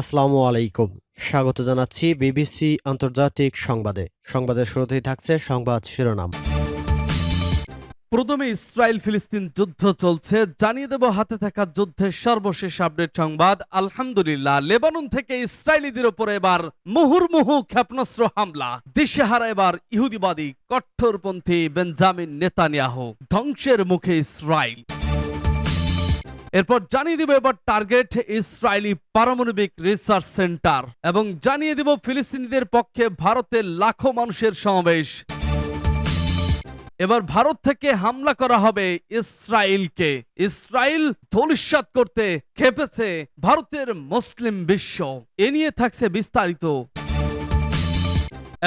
আসসালামু আলাইকুম। স্বাগত জানাচ্ছি বিবিসি আন্তর্জাতিক সংবাদে। সংবাদের শুরুতেই থাকছে সংবাদ শিরোনাম। প্রথমে ইসরায়েল ফিলিস্তিন যুদ্ধ চলছে। জানিয়ে দেব হাতে থাকা যুদ্ধের সর্বশেষ আপডেট সংবাদ। আলহামদুলিল্লাহ, লেবানন থেকে ইসরায়েলিদের ওপর এবার মুহুর্মুহু ক্ষেপণাস্ত্র হামলা। দিশেহারা এবার ইহুদিবাদী কট্টরপন্থী বেঞ্জামিন নেতানিয়াহু। ধ্বংসের মুখে ইসরায়েল। এরপর জানিয়ে দিব এবার টার্গেট ইসরায়েলি পারমাণবিক রিসার্চ সেন্টার এবং জানিয়ে দিব ফিলিস্তিনিদের পক্ষে ভারতের লাখো মানুষের সমাবেশ। এবার ভারত থেকে হামলা করা হবে ইসরায়েলকে। ইসরায়েল ধলিস্বাত করতে খেপেছে ভারতের মুসলিম বিশ্ব। এ নিয়ে থাকছে বিস্তারিত।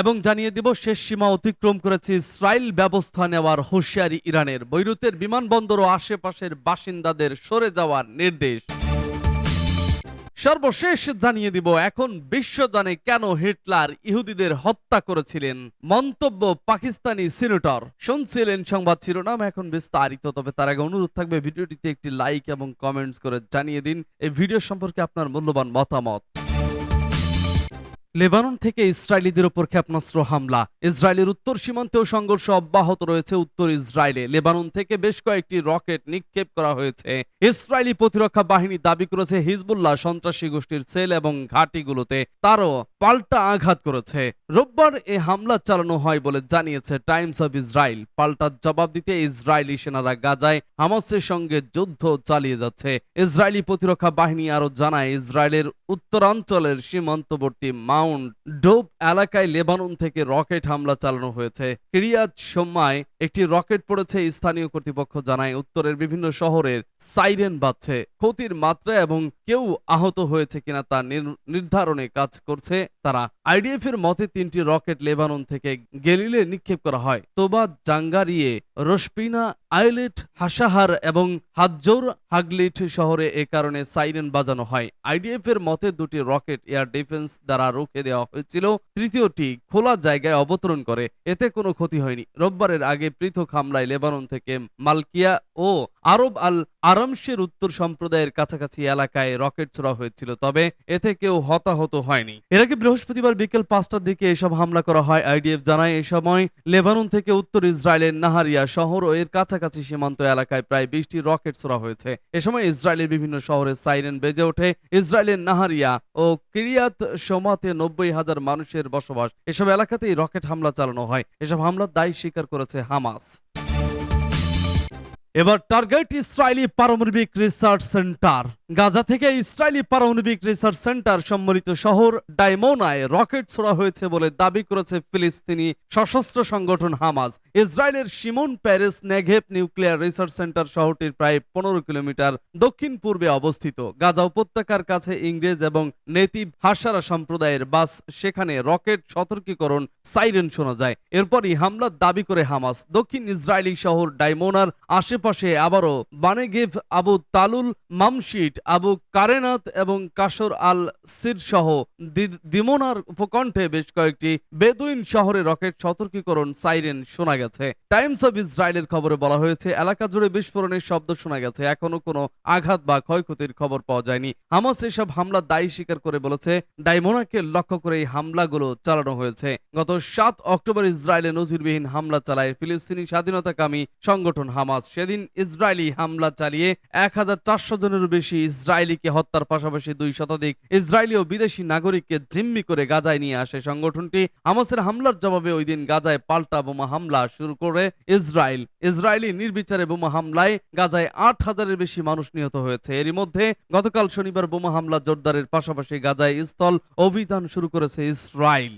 এবং জানিয়ে দিব, শেষ সীমা অতিক্রম করেছে ইসরায়েল ব্যবস্থা নেওয়ার হুঁশিয়ারি ইরানের। বৈরুতের বিমানবন্দর ও আশেপাশের বাসিন্দাদের সরে যাওয়ার নির্দেশ। সর্বশেষ জানিয়ে দিব, এখন বিশ্ব জানে কেন হিটলার ইহুদিদের হত্যা করেছিলেন, মন্তব্য পাকিস্তানি সিনেটর। শুনছিলেন সংবাদ শিরোনাম, এখন বিস্তারিত, তবে তার আগে অনুরোধ থাকবে, ভিডিওটিতে একটি লাইক এবং কমেন্টস করে জানিয়ে দিন। এই ভিডিও সম্পর্কে আপনার মূল্যবান মতামত। লেবানন থেকে ইসরায়েলিদের ওপর ক্ষেপণাস্ত্র হামলা। ইসরায়েলের উত্তর সীমান্তেও সংঘর্ষ অব্যাহত রয়েছে উত্তর ইসরায়েলে। লেবানন থেকে বেশ কয়েকটি রকেট নিক্ষেপ করা হয়েছে। ইসরায়েলি প্রতিরক্ষা বাহিনী দাবি করেছে হিজবুল্লাহ সন্ত্রাসী গোষ্ঠীর সেল এবং ঘাঁটিগুলোতে তারও পাল্টা আঘাত করেছে। রোববার এ হামলা চালানো হয় বলে জানিয়েছে টাইমস অব ইসরায়েল। পাল্টা জবাব দিতে ইসরায়েলি সেনারা গাজায় হামাসের সঙ্গে যুদ্ধ চালিয়ে যাচ্ছে। ইসরায়েলি প্রতিরক্ষা বাহিনী আরও জানায়, ইসরায়েলের উত্তরাঞ্চলের সীমান্তবর্তী মাউন্ট ডোব এলাকায় লেবানন থেকে রকেট হামলা চালানো হয়েছে। কিরিয়াত সময় একটি রকেট পড়েছে, স্থানীয় কর্তৃপক্ষ জানায়। উত্তরের বিভিন্ন শহরের সাইরেন বাজছে। ক্ষতির মাত্রা এবং কেউ আহত হয়েছে কিনা তা নির্ধারণে কাজ করছে তারা। আইডিএফ এর মতে তিনটি রকেট লেবানন থেকে গেলিলে নিক্ষেপ করা হয়। তোবা জাঙ্গারিয়ে রসপিনা আইলেট, হাসাহার এবং হাজ্জোর হাগলিট শহরে এ কারণে সাইরেন বাজানো হয়। আইডিএফ এর মতে দুটি রকেট এয়ার ডিফেন্স দ্বারা রুখে দেওয়া হয়েছিল। তৃতীয়টি খোলা জায়গায় অবতরণ করে, এতে কোনো ক্ষতি হয়নি। রোববারের আগে পৃথক হামলায় লেবানন থেকে মালকিয়া ও আরব আল আরামশের উত্তর সম্প্রদায়ের কাছাকাছি এলাকায় রকেট ছোড়া হয়েছিল, তবে এতে কেউ হতাহত হয়নি। এর আগে বৃহস্পতিবার বিকেল পাঁচটার দিকে এসব হামলা করা হয়। আইডিএফ জানায় এই সময় লেবানন থেকে উত্তর ইসরায়েলের নাহারিয়া শহর ও এর কাছাকাছি সীমান্ত এলাকায় প্রায় বিশটি রকেট ছোড়া হয়েছে। এ সময় ইসরায়েলের বিভিন্ন শহরে সাইরেন বেজে ওঠে। ইসরায়েলের নাহারিয়া ও কিরিয়াত সোমাতে নব্বই হাজার মানুষের বসবাস। এসব এলাকাতেই রকেট হামলা চালানো হয়। এসব হামলার দায় স্বীকার করেছে হামাস। এবার টার্গেট ইসরায়েলি পারমাণবিক রিসার্চ সেন্টার গাজা থেকে ইসরায়েলি পারমাণবিক রিসার্চ সেন্টার সম্মিলিত শহর ডাইমোনায় রকেট ছোড়া হয়েছে বলে দাবি করেছে ফিলিস্তিনি সশস্ত্র সংগঠন হামাজ ইসরায়েলের সিমন প্যারিস নেঘেপ নিউক্লিয়ার রিসার্চ সেন্টার শহরটির প্রায় পনেরো কিলোমিটার দক্ষিণ পূর্বে অবস্থিত। গাজা উপত্যকার কাছে ইংরেজ এবং নেতিভ হাসারা সম্প্রদায়ের বাস, সেখানে রকেট সতর্কীকরণ সাইরেন শোনা যায়। এরপরই হামলার দাবি করে হামাস। দক্ষিণ ইসরায়েলি শহর ডাইমোনার আশেপাশে আবারও বানেগেভ, আবু তালুল, মামশিট, আবু কারেনাত এবং কাসর আল সির সহ দিমোনার উপকণ্ঠে বেশ কয়েকটি বেদুইন শহরে রকেট সতর্কীকরণ সাইরেন শোনা গেছে। টাইমস অব ইসরায়েলের খবরে বলা হয়েছে, এলাকা জুড়ে বিস্ফোরণের শব্দ শোনা গেছে। এখনও কোনো আঘাত বা ক্ষয়ক্ষতির খবর পাওয়া যায়নি। হামাস এসব হামলা দায়ী স্বীকার করে বলেছে, ডাইমোনাকে লক্ষ্য করে এই হামলাগুলো চালানো হয়েছে। গত সাত অক্টোবর ইসরায়েলে নজিরবিহীন হামলা চালায় ফিলিস্তিনি স্বাধীনতাকামী সংগঠন হামাস। সেদিন ইসরায়েলি হামলা চালিয়ে এক হাজার চারশো জনেরও বেশি ইসরায়েলিকে হত্যার পাশাপাশি দুই শতাধিক ইসরায়েলি ও বিদেশি নাগরিককে জিম্মি করে গাজায় নিয়ে আসে সংগঠনটি। হামাসের হামলার জবাবে ওই দিন গাজায় পাল্টা বোমা হামলা শুরু করে ইসরায়েল। ইসরায়েলি নির্বিচারে বোমা হামলায় গাজায় আট হাজারের বেশি মানুষ নিহত হয়েছে। এরই মধ্যে গতকাল শনিবার বোমা হামলা জোরদারের পাশাপাশি গাজায় স্থল অভিযান শুরু করেছে ইসরায়েল।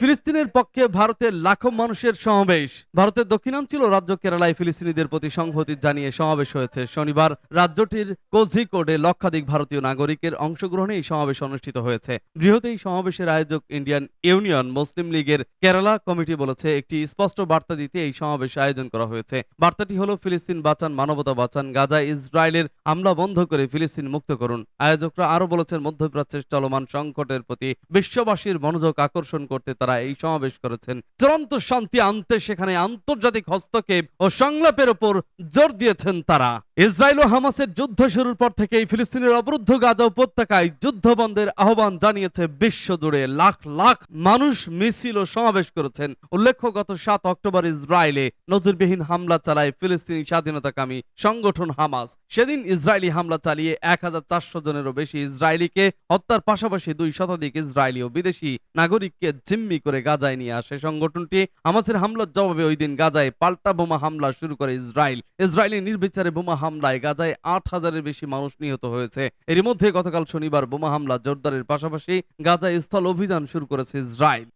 ফিলিস্তিনের পক্ষে ভারতের লাখো মানুষের সমাবেশ। ভারতের দক্ষিণাঞ্চল রাজ্য কেরালায় ফিলিস্তিনিদের প্রতি সংহতি জানিয়ে সমাবেশ হয়েছে। শনিবার রাজ্যটির কোঝিকোডে লক্ষাধিক ভারতীয় নাগরিকের অংশগ্রহণে এই সমাবেশ অনুষ্ঠিত হয়েছে। বৃহৎ এই সমাবেশের আয়োজক ইন্ডিয়ান ইউনিয়ন মুসলিম লীগের কেরালা কমিটি বলেছে, একটি স্পষ্ট বার্তা দিতে এই সমাবেশ আয়োজন করা হয়েছে। বার্তাটি হলো, ফিলিস্তিন বাঁচান, মানবতা বাঁচান, গাজা, ইসরায়েলের হামলা বন্ধ করে ফিলিস্তিন মুক্ত করুন। আয়োজকরা আরও বলেছেন, মধ্যপ্রাচ্যের চলমান সংকটের প্রতি বিশ্ববাসীর মনোযোগ আকর্ষণ করতে তারা তারা এই সমাবেশ করেছেন। চূড়ান্ত শান্তি আনতে সেখানে আন্তর্জাতিক হস্তক্ষেপ ও সংলাপের ওপর জোর দিয়েছেন তারা। ইসরায়েল ও হামাসের যুদ্ধ শুরুর পর থেকেই ফিলিস্তিনের অবরুদ্ধ গাজা উপত্যকায় যুদ্ধ বন্ধের আহ্বান জানিয়েছে বিশ্বজুড়ে। লাখ লাখ মানুষ মিছিল ও সমাবেশ করেছেন। উল্লেখ্য, গত সাত অক্টোবর ইসরায়েলে নজিরবিহীন হামলা চালায় ফিলিস্তিনি স্বাধীনতাকামী সংগঠন হামাস। সেদিন ইসরায়েলি হামলা চালিয়ে এক হাজার চারশো জনেরও বেশি ইসরায়েলিকে হত্যার পাশাপাশি দুই শতাধিক ইসরায়েলি ও বিদেশি নাগরিককে জিম্মি করে গাজায় নিয়ে আসে। সংগঠনটি হামাসের হামলার জবাবে ওই দিন গাজায় পাল্টা বোমা হামলা শুরু করে ইসরায়েল। ইসরায়েলি নির্বিচারে বোমা হামলায় গাজায় আট হাজারের বেশি মানুষ নিহত হয়েছে। এর মধ্যে গতকাল শনিবার বোমা হামলা জোরদারের পাশাপাশি গাজায় স্থল অভিযান শুরু করেছে ইসরায়েল।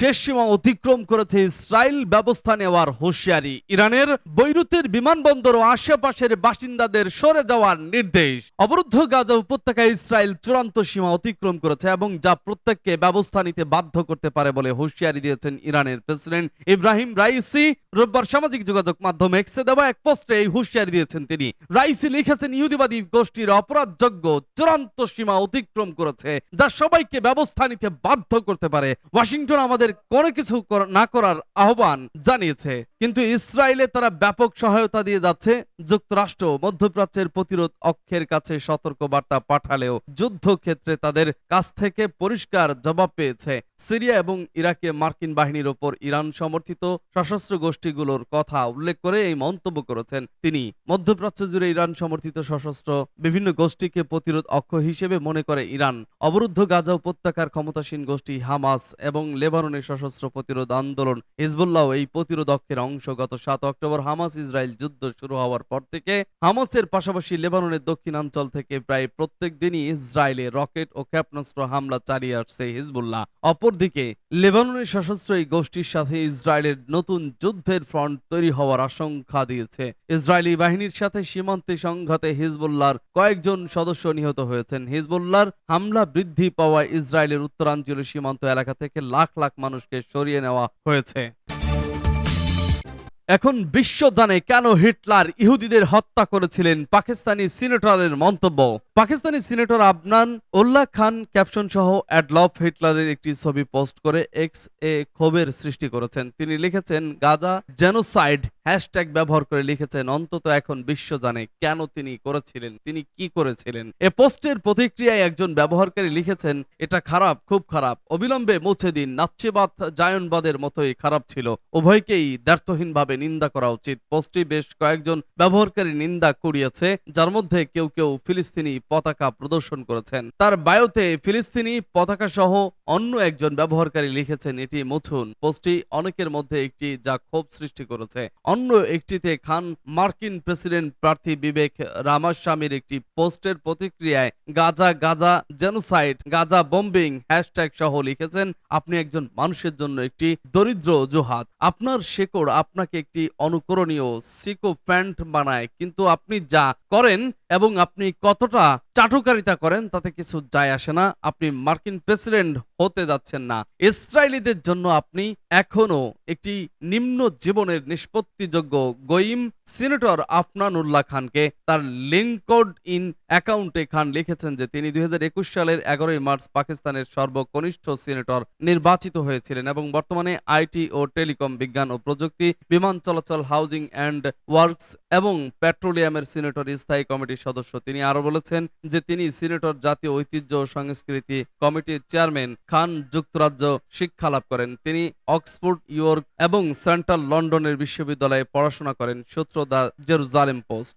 শেষ সীমা অতিক্রম করেছে ইসরায়েল ব্যবস্থা নেওয়ার হুঁশিয়ারি। ইরানের বৈরুতের বিমানবন্দর ও আশেপাশের বাসিন্দাদের সরে যাওয়ার নির্দেশ। অবরুদ্ধ গাজা উপত্যকায় ইসরায়েল চূড়ান্ত সীমা অতিক্রম করেছে এবং যা প্রত্যেককে ব্যবস্থা নিতে বাধ্য করতে পারে বলে হুঁশিয়ারি দিয়েছেন ইরানের প্রেসিডেন্ট ইব্রাহিম রাইসি। রোববার সামাজিক যোগাযোগ মাধ্যমে এক্সে দেওয়া এক পোস্টে এই হুঁশিয়ারি দিয়েছেন তিনি। রাইসি লিখেছেন, ইহুদিবাদী গোষ্ঠীর অপরাধযোগ্য চূড়ান্ত সীমা অতিক্রম করেছে, যা সবাইকে ব্যবস্থা নিতে বাধ্য করতে পারে। ওয়াশিংটন আমাদের কোনো কিছু না করার আহ্বান জানিয়েছে। কিন্তু ইসরায়েলে তারা ব্যাপক সহায়তা দিয়ে যাচ্ছে। যুক্তরাষ্ট্র মধ্যপ্রাচ্যের প্রতিরোধ অক্ষের কাছে সতর্ক বার্তা পাঠালেও যুদ্ধক্ষেত্রে তাদের কাছ থেকে পরিষ্কার জবাব পেয়েছে। সিরিয়া এবং ইরাকে মার্কিন বাহিনীর ওপর ইরান সমর্থিত সশস্ত্র গোষ্ঠীগুলোর কথা উল্লেখ করে এই মন্তব্য করেছেন তিনি। মধ্যপ্রাচ্য জুড়ে ইরান সমর্থিত সশস্ত্র বিভিন্ন গোষ্ঠীকে প্রতিরোধ অক্ষ হিসেবে মনে করে ইরান। অবরুদ্ধ গাজা উপত্যকার ক্ষমতাসীন গোষ্ঠী হামাস এবং লেবাননের সশস্ত্র প্রতিরোধ আন্দোলন। হিজবুল্লাহ এই প্রতিরোধ অক্ষের অংশ গত সাত অক্টোবর হামাস ইসরায়েল যুদ্ধ শুরু হওয়ার পর থেকে হামাসের পাশাপাশি লেবাননের দক্ষিণাঞ্চল থেকে প্রায় প্রত্যেক দিনই ইসরায়েলে রকেট ও ক্ষেপণাস্ত্র হামলা চালিয়ে আসছে হিজবুল্লাহ। অপরদিকে লেবাননের সশস্ত্র এই গোষ্ঠীর সাথে ইসরায়েলের নতুন যুদ্ধের ফ্রন্ট তৈরি হওয়ার আশঙ্কা দিয়েছে। ইসরায়েলি বাহিনীর সাথে সীমান্তে সংঘাতে হিজবুল্লাহর কয়েকজন সদস্য নিহত হয়েছেন। হিজবুল্লাহর হামলা বৃদ্ধি পাওয়ায় ইসরায়েলের উত্তরাঞ্চলীয় সীমান্ত এলাকা থেকে লাখ লাখ মানুষকে সরিয়ে নেওয়া হয়েছে। এখন বিশ্ব জানে কেন হিটলার ইহুদিদের হত্যা করেছিলেন পাকিস্তানি সিনেটরের মন্তব্য। পাকিস্তানি সিনেটর আবনান উল্লাহ খান ক্যাপশন সহ অ্যাডলফ হিটলারের একটি ছবি পোস্ট করে এক্স এ ক্ষোভের সৃষ্টি করেছেন। তিনি লিখেছেন, গাজা জেনোসাইড হ্যাশট্যাগ ব্যবহার করে লিখেছেন, অন্তত এখন বিশ্ব জানে কেন তিনি করেছিলেন, তিনি কি করেছিলেন। এ পোস্টের প্রতিক্রিয়ায় একজন ব্যবহারকারী লিখেছেন, এটা খারাপ, খুব খারাপ। অবিলম্বে মুছে দিন। নাচ্যবাদ জায়নবাদের মতোই খারাপ ছিল। উভয়কেই দ্ব্যর্থহীনভাবে নিন্দা করা উচিত। পোস্টটি বেশ কয়েকজন ব্যবহারকারী নিন্দা কুড়িয়েছে, যার মধ্যে কেউ কেউ ফিলিস্তিনি পতাকা প্রদর্শন করেছেন। তার বায়োতে ফিলিস্তিনি পতাকা সহ অন্য একজন ব্যবহারকারী লিখেছেন এটি মুছুন। পোস্টটি অনেকের মধ্যে একটি যা ক্ষোভ সৃষ্টি করেছে। অন্য একটিতে খান মার্কিন প্রেসিডেন্ট প্রার্থী বিবেক রামাস্বামীর একটি পোস্টের প্রতিক্রিয়ায় Gaza Gaza genocide, Gaza bombing hashtag সহ লিখেছেন, আপনি একজন মানুষের জন্য একটি দরিদ্র অজুহাত আপনার শেকড় আপনাকে একটি অনুকরণীয় সিকোফ্যান্ট বানায়। কিন্তু আপনি যা করেন এবং আপনি কতটা চাটুকারিতা করেন, তাতে কিছু যায় আসে না। আপনি মার্কিন প্রেসিডেন্ট হতে যাচ্ছেন না। ইসরায়েলিদের জন্য আপনি এখনও একটি নিম্ন জীবনের নিষ্পত্তিযোগ্য গইম সিনেটর আফনানুল্লাহ খানকে তার লিঙ্কড ইন অ্যাকাউন্টে খান লিখেছেন যে তিনি দুই সালের এগারোই মার্চ পাকিস্তানের সর্বকনিষ্ঠ সিনেটর নির্বাচিত হয়েছিলেন এবং বর্তমানে আইটি ও টেলিকম বিজ্ঞান ও প্রযুক্তি, বিমান চলাচল, হাউজিং অ্যান্ড ওয়ার্কস এবং পেট্রোলিয়ামের সিনেটর স্থায়ী কমিটির সদস্য। তিনি আরও বলেছেন যে তিনি সিনেটর জাতীয় ঐতিহ্য সংস্কৃতি কমিটির চেয়ারম্যান খান যুক্তরাজ্য শিক্ষা লাভ করেন। তিনি অক্সফোর্ড, ইয়র্ক এবং সেন্ট্রাল লন্ডনের বিশ্ববিদ্যালয়ে পড়াশোনা করেন সূত্র দা জেরুজালেম পোস্ট।